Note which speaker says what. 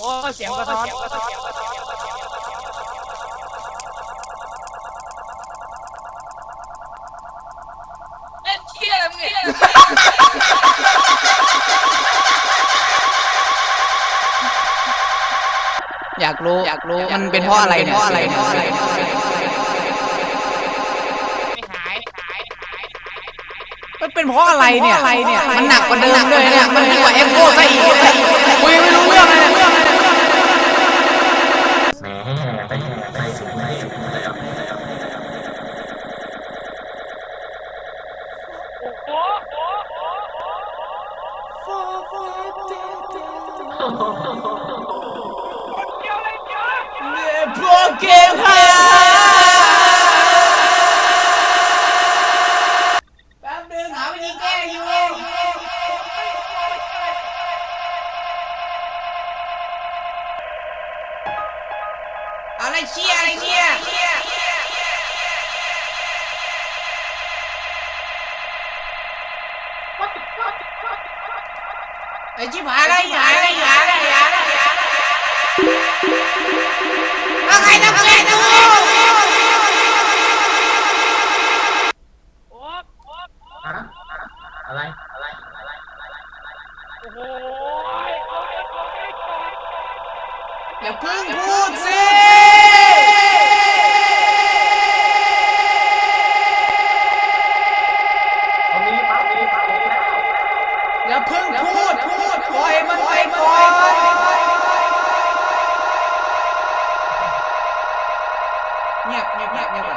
Speaker 1: อ้เสียงกระท้อนเล่นเชี่ยมึงเนี่ย
Speaker 2: อยากรู้อยากรู้มันเป็นเพราะอะไรเนี่ยเพราะอะไรเนี่ย
Speaker 1: ไม่หายหายหาย
Speaker 2: มันเป็นเพราะอะไรเนี่ยอะไรเนี่ยมันหนักกว่าเดิมด้วยเนี่ยมันหนักกว่าเอ็กโคซะอีกคุยไม่รู้เรื่องเลยเนี่ย
Speaker 3: แหมไปไปถึงไหนถึง แล้ว
Speaker 2: พวกเกมค่ะแป๊บนึงหาวิธีแก้อยู่ อะไรเชี่ยอะไรเชี่ยไอ้ชิบหายอะไรหายอะไรหายอะไรหายอะไรหายอะไรอะไรนะเพื่อนดู
Speaker 1: โอ้โห
Speaker 3: ฮะอะไรอะไรอะไร
Speaker 1: โอ้โหเอาไปเอาไปก่อน
Speaker 2: อย่าเพิ่งพูดสิาเพิ่งพูดพูดปล่อยมันไปก่อนเงียบเงียบเงียบเงียบ